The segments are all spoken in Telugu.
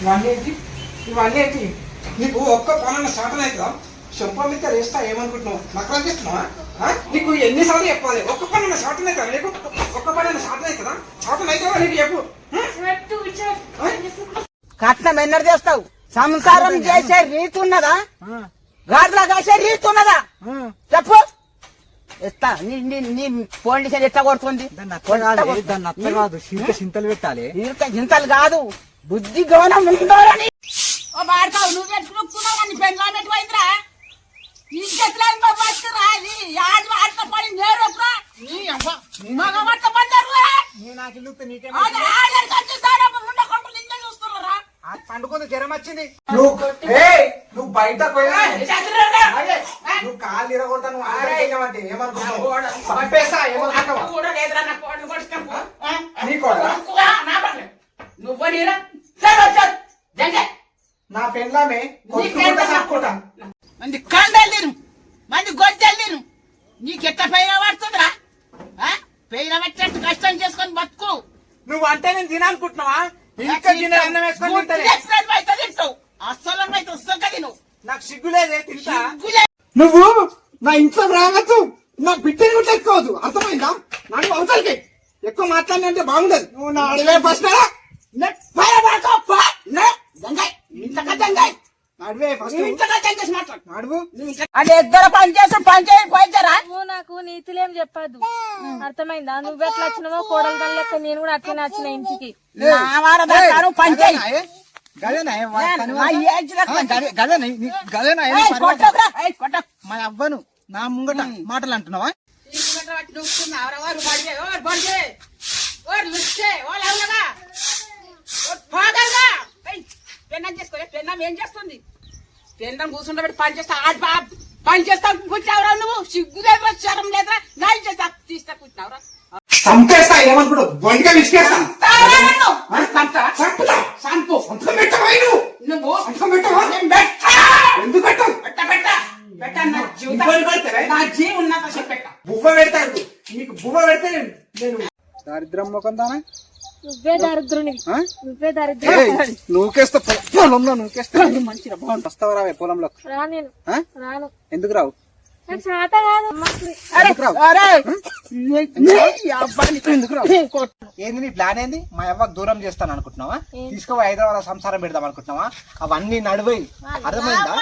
ఇవన్నీ ఏంటి? ఇవన్నీ ఏంటి? నీకు ఒక్క పనున్న శాతం అవుతుందా చెప్ప మీద వేస్తా ఏమనుకుంటున్నావు? నకరం చేస్తున్నావా? ఆ? నీకు ఎన్నిసార్లు చెప్పాలి? ఒక్క పనున్న శాతం అవుతుందా నీకు ఒక్క పనున్న శాతం అవుతుందా శాతం అవుతావా నీకు చెప్పు? కట్నం ఎన్నడు చేస్తావు? సంసారం చేసే రీతి ఉన్నదా? గాడ్లా కాసే రీతి ఉన్నదా? చెప్పు. ఎత్తా నీ నీ నీ ఫోన్ చేసి ఎట్లా కొడుతుంది? దాన్ని అట్లా కాదు దాన్ని అట్లా కాదు. చింత చింతలు పెట్టాలి. గింతలు కాదు. బుద్ధి గౌనం ఉండాలని. ఓ వాడతావు నువ్వు పెట్టుకున్నావు కానీ పెళ్ళా పెట్టుకోయిందిరా ఈ చెట్లని పట్టుకురా అది యాడ్ వాడతా పని నేరు నీ అవ్వ మగ వాడతా పడ్డారు నాకు ఇల్లు నీకే పండుకుంది జ్వరం వచ్చింది. నువ్వు ఏయ్, నువ్వు బయట పోయినా నువ్వు కాళ్ళు ఇరగొడతా నువ్వు ఆడేయమంటే ఏమనుకుంటావు? నీ కూడా నువ్వు నీరా? నా పెళ్ళామే కొట్టుకుంటా మంది కండలు తిను మంది తిను నీకెట్ట పైన పడుతుందిరా? ఆ? పైన పెట్టేట్టు కష్టం చేసుకొని బతుకు. నువ్వు అంటే నేను తినాలనుకుంటున్నావా? ఇంకా అన్నం వేసుకొని అస్సలు అయితే తిను. నాకు సిగ్గులేదే తింటా. నువ్వు నా ఇంట్లో రావచ్చు నా బిడ్డని కూడా ఎక్కువద్దు అర్థమైందా నాకు అవసరకి ఎక్కువ మాట్లాడినంటే బాగుండదు నువ్వు నా అడిగే ఫస్ట్ నే పైన పడతావు, పో. నే, జంగాయ్. ఇంతగా జంగాయ్. అడివే ఫస్ట్ నువ్వు ఇంతగా జంగేసి మాట్లాడు అడుగు అది ఇద్దరు పని చేసి పని చేయి పోయిచారా నువ్వు నాకు నీతులేం చెప్పద్దు. అర్థమైందా? నువ్వు ఎట్లా వచ్చినావో కోడలు లెక్క నేను కూడా అట్లనే వచ్చిన ఇంటికి. మా అవ్వను నా ముంగట మాటలు అంటున్నావా? పెన్నం చేసుకోలే పెన్నం ఏం చేస్తుంది? పెన్నం కూర్చుండబెట్టి పని చేస్తా. ఆడి పని చేస్తా కూర్చావురా నువ్వు? సిగ్గు లేదా శరం లేదా నాయి చేస్తా తీస్తా కూర్చున్నావురా. చంపేస్తా ఏమనుకుంటావు? బొండిగా పెట్టవా నువ్వు? ఎందుకు పెట్టవు? పెట్ట పెట్ట. పెట్ట నా జీవితం. ఇబ్బంది పెడతారా? నా జీవి ఉన్నంత సేపు పెట్ట. బువ్వ పెడతాడు నీకు బువ్వ పెడితే నేను- నేను దారిద్రం ముఖం దానా నువ్వే దరిద్రుని? నువ్వే దరిద్రు ఏయ్, నూకేస్తా పొలం- పొలంలో నూకేస్తా మంచిగా వస్తావా రావే పొలంలో. రా నేను. ఆ? రాను. ఎందుకు రావు? ఏంది నీ ప్లాన్ ఏంది? మా అవ్వకు దూరం చేస్తాను అనుకుంటున్నావా? తీసుకుపోయి హైదరాబాద్ సంసారం పెడదాం అనుకుంటున్నావా? అవన్నీ నడువై. అర్థమైందా?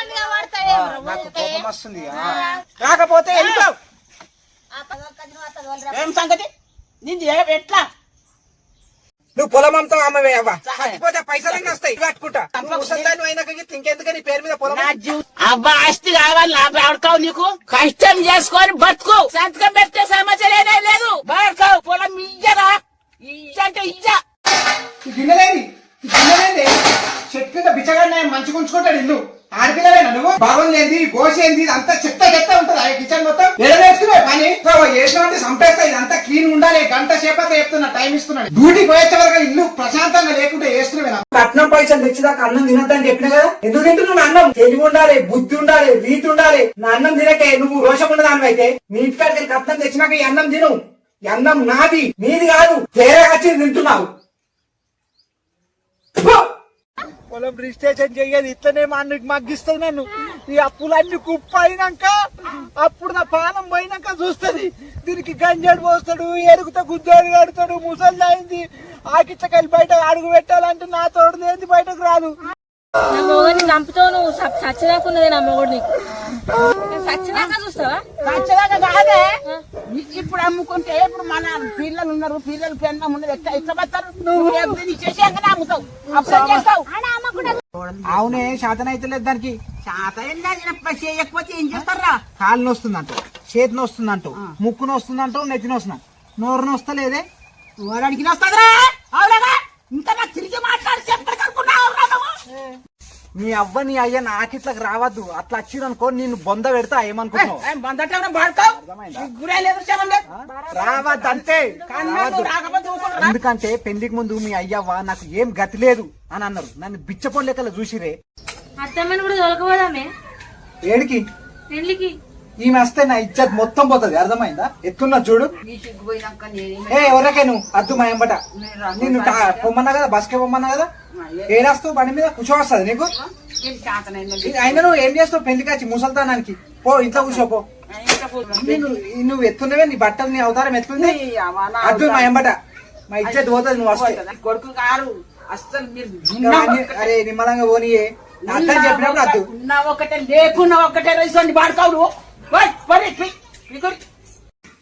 నాకు కోపం వస్తుంది. ఆ. రాకపోతే ఏం సంగతి? ఏ- ఎట్లా? నువ్వు పొలం అమ్ముతావు అమ్మవే అవ్వ. చచ్చిపోతే పైసలన్నీ వస్తాయి? కట్టుకుంటా నువ్వు ముసలిదాన్ని అయినాక ఇంకెందుకు నీ పేరు మీద పొలం అబ్బా ఆస్తి కావాలి నా ఆడుకోవు నీకు? కష్టం చేసుకొని బతుకు. సంతకం పెట్టే సమస్యలేనే లేదు. బాడుకోవు పొలం ఇయ్యరా? ఇయ్య. అంటే ఇయ్య చెట్టు కింద బిచ్చగాడిని మంచిగా ఉంచుకుంటాడు ఇల్లు. ఆడపిల్లవేనా నువ్వు? బాగుంది గోసేంది? అంతా చెత్త చెత్త ఉంటది. ఆ కిచెన్ మొత్తం ఎడవేసుకునే పని. వేసినట్టు సంపేస్తా ఇదంతా క్లీన్ ఉండాలి. గంట సేపత చెప్తున్నా టైం ఇస్తున్నాడు డ్యూటీ పోయేచ్చే వరకు ఇల్లు ప్రశాంతంగా లేకుంటే వేస్తున్నావేనా కట్నం పైసలు తెచ్చిదాకా అన్నం తినద్దని చెప్పిన కదా? ఎందుకు తింటున్నావు అన్నం? తెలివి ఉండాలి బుద్ధి ఉండాలి రీతి ఉండాలి. నా అన్నం తినకే నువ్వు రోషం ఉండదాని అయితే మీ ఇంటికాడికి కట్నం తెచ్చినాక ఈ అన్నం తిను. ఈ అన్నం నాది నీది కాదు. తేరగా వచ్చి తింటున్నావు. పొలం రిజిస్ట్రేషన్ చెయ్యాలి ఇట్లనే మా అన్నకి మగ్గిస్తుంది నన్ను. ఈ అప్పులన్నీ కుప్ప అయినాక అప్పుడు నా పానం పోయినాక చూస్తుంది. దీనికి గంజాడు పోస్తాడు ఎరుగుతా గుద్దాడు కడతాడు ముసలి అయింది. ఆకిచ్చకెళ్ళి బయట అడుగు పెట్టాలంటే నా తోడు ఏంది బయటకు రాదు. నా మొగని చంపుతావు నువ్వు. నా మొగుడు నీకు నేను చచ్చినాక చూస్తావా? ఖచ్చితంగా కాదే. ఇప్పుడు అమ్ముకుంటే ఇప్పుడు మన పిల్లలు ఉన్నారు పిల్లలు పెన్న ఉన్నది ఎట్లా ఎట్లా పడతారు? నువ్వు. అమ్ముతావు. అప్పుడు ఏం చేస్తావు? అవునే శాతం అయితే లేదు దానికి శాత చేయకపోతే ఏం చేస్తారా? కాలు నొస్తుందంట చేతి నొస్తుందంట ముక్కు నొస్తుందంట నెత్తి నొస్తున్నాం నోరు నొస్తలేదే? వస్తుందిరా? అవునగా నీ అవ్వ నీ అయ్య నాకిట్లకు రావద్దు. అట్లా వచ్చిరనుకో నేను బొంద పెడతా లేదు రావద్దు అంతే. ఎందుకంటే పెళ్ళికి ముందు మీ అయ్యవ్వ నాకు ఏం గతి లేదు అని అన్నారు. నన్ను బిచ్చపొడి లెక్కలు చూసిరే. అత్తమ్మని కూడా దొరకబోదామే ఏడికి? పెళ్ళికి. ఈమె వస్తే నా ఇజ్జత్ మొత్తం పోతుంది అర్థమైందా? ఎత్తున్నా చూడు. ఏ ఎవరికే నువ్వు? అద్దు మా ఎంబట నిన్ను పొమ్మన్నా కదా బస్కే పొమ్మన్నా కదా? ఏడాస్తావు బండి మీద? కూర్చోవస్తుంది నీకు. అయినా నువ్వు ఏం చేస్తావు? పెళ్ళికి వచ్చి ముసల్తానానికి. పో ఇంట్లో కూర్చోపో నేను నువ్వు ఎత్తున్నవే నీ బట్టలు నీ అవతారం ఎత్తుంది. అద్దు మా ఎంబట మా ఇజ్జత్ పోతుంది నువ్వు వస్తే. కొడుకు గారు అస్సలు మీరు అరే నిమ్మలంగా పోనీ అర్థం చెప్పినప్పుడు అద్దు. ఉన్న ఒకటే లేకున్నా ఒకటే రైసండి బాడుకోడు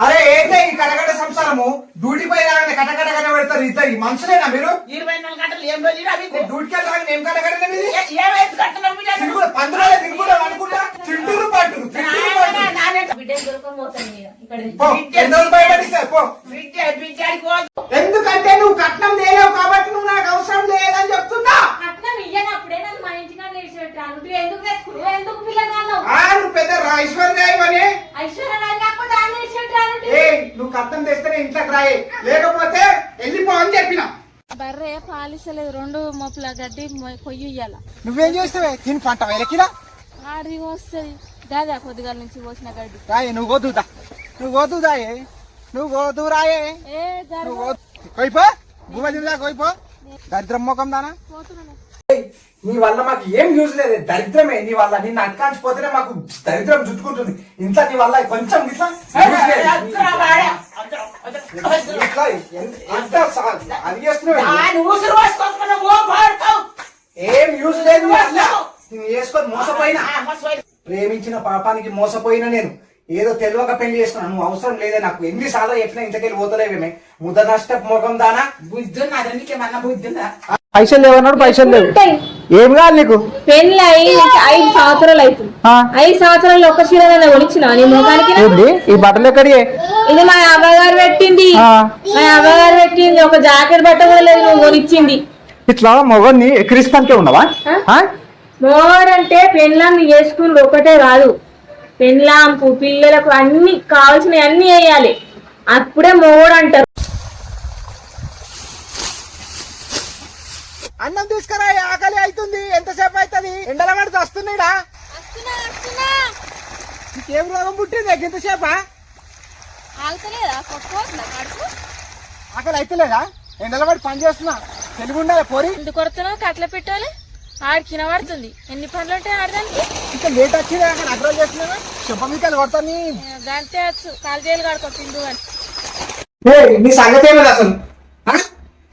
అరే ఏంటే ఈ కటకట సంసారము? డ్యూటీ పై రాగానే కటకట కట పెడతారు ఇద్దరు. ఈ మనుషులేనా మీరు? ఇరవై నాలుగు గంటలు ఏం రోజులు అవి డ్యూటీకి రాగానే ఏం కటకట పందురాలే తిరుగుడు అనుకుంటా? తింటూరు పట్టురు తింటూరు. ఎందుకంటే నువ్వు కట్నం లేలేవు కాబట్టి నువ్వు నాకు అవసరం లేదని చెప్తున్నా కట్నం ఇయ్యనప్పుడే నన్ను మా ఇంటికాడ నిలిచిపెట్టాను నువ్వు పెద్ద నువ్వు తెస్తేనే ఇంట్లోకి రాయి. లేకపోతే వెళ్ళిపో అని చెప్పిన. బర్రె పాలిసలేదు రెండు మొప్పుల గడ్డి కొయ్యి ఇయ్యాల. నువ్వేం చేస్తావే? తిని పంట ఆడిది వస్తుంది. దాదా కొద్దిగా నుంచి పోసిన గడ్డి. రాయే నువ్వు గోదుదా నువ్వు గోదుదాయే నువ్వు గోదు రాయే నువ్వు గో- కొయ్యిపో గుమ్మ తిందా కొయ్యిపో దరిద్రం ముఖం దానా? పోతున్నాను నీ వల్ల మాకు ఏం యూజ్ లేదు. దరిద్రమే. నీ వల్ల నిన్ను అట్కాంచిపోతేనే మాకు దరిద్రం చుట్టుకుంటుంది. ఇంట్లో నీ వల్ల కొంచెం ఇట్లా ఎంత-. ఏం యూజ్ లేదు నీ వల్ల. నేను చేసుకొని మోసపోయినా. ప్రేమించిన పాపానికి మోసపోయినా నేను. ఏదో తెలియక పెళ్ళి చేసుకున్నాను నువ్వు అవసరం లేదే నాకు. ఎన్ని సార్లు చెప్పినా ఇంతకెళ్ళి పోతలేవేమే ముద నష్ట ముఖం దానా? బుద్ధి ఉన్నదా నీకేమన్నా బుద్ధి ఉందా పైసలు లేవన్నాడు పైసలు లేవు. ఏం కావాలి నీకు? పెళ్ళి అయి ఐదు సంవత్సరాలు అవుతుంది. ఐదు సంవత్సరాలు ఒక చీర కొనిచ్చిన నీ ముఖానికి ఏంది? ఈ బట్టలు ఎక్కడియే ఇది మా అవ్వగారు పెట్టింది. ఆ. మా అవ్వగారు పెట్టింది. ఒక జాకెట్ బట్ట కూడా లేదు నువ్వు కొనిచ్చింది. ఇట్లా మొగన్ని ఎక్కిరిస్తానికే ఉన్నావా? ఆ? మోడంటే పెళ్ళాన్ని చేసుకుని ఒకటే కాదు. పెళ్ళాంపు పిల్లలకు అన్ని కావాల్సినవి అన్ని వేయాలి. అప్పుడే మోడు అంటారు. అన్నం తీసుకురా ఆకలి అవుతుంది. ఎంతసేపు అవుతుంది? ఎండల పడితే వస్తున్నాయిడా నీకేం రోగం పుట్టింది? ఎంతసేపా ఆకలి అవుతలేదా? ఎండల పడి పని చేస్తున్నా. తెలుగు ఉండాలి పోరి. ఎందుకు కొడుతున్నావు? కట్ల పెట్టాలి. ఆడికి వినబడుతుంది ఎన్ని పనులు ఉంటాయి ఆడదానికి. ఇంకా లేట్ వచ్చింది అక్కడ అగ్రం చేస్తున్నా చెప్ప మీకలు కొడతాని. గంతే వచ్చు కాలు చేయాలి కాడుకో తిండు అని. ఏయ్, నీ సంగతి ఏమది అసలు?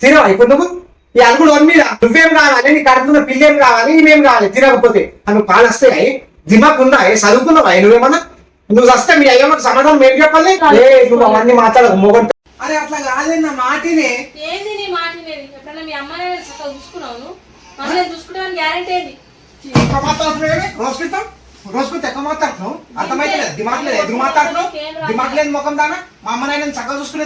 తినవా? ఇప్పుడు నువ్వు? ఈ అలుగుడు వన్ మీద నువ్వేం కావాలి? నీ కడుపున్న పిల్లేం కావాలి? ఇవేం కావాలి? తినకపోతే. నువ్వు పాలు వస్తాయి? దిమాక్ ఉందా? చదువుకున్నావా? నువ్వేమన్నా? నువ్వు వస్తే మీ అయ్యమ్మకి సమాధానం ఏం చెప్పాలి? నువ్వు అవన్నీ మాట్లాడకు మొగంట అరే అట్లా కాదే నా మాటినే. ఏంది నీ మాట వినేది ఎప్పుడన్నా మీ చక్కగా చూసుకున్నావు మమ్మల్ని చూసుకుంటామని గ్యారంటీ ఏంది ఎక్కువ మాట్లాడుతున్నావు ఎక్కువ అర్థమైతే దిమాక్ లేదు ఎదురు మాట్లాడుతున్నావు? లేదు ముఖం దానా? మా అమ్మ నాయన చక్కగా చూసుకునే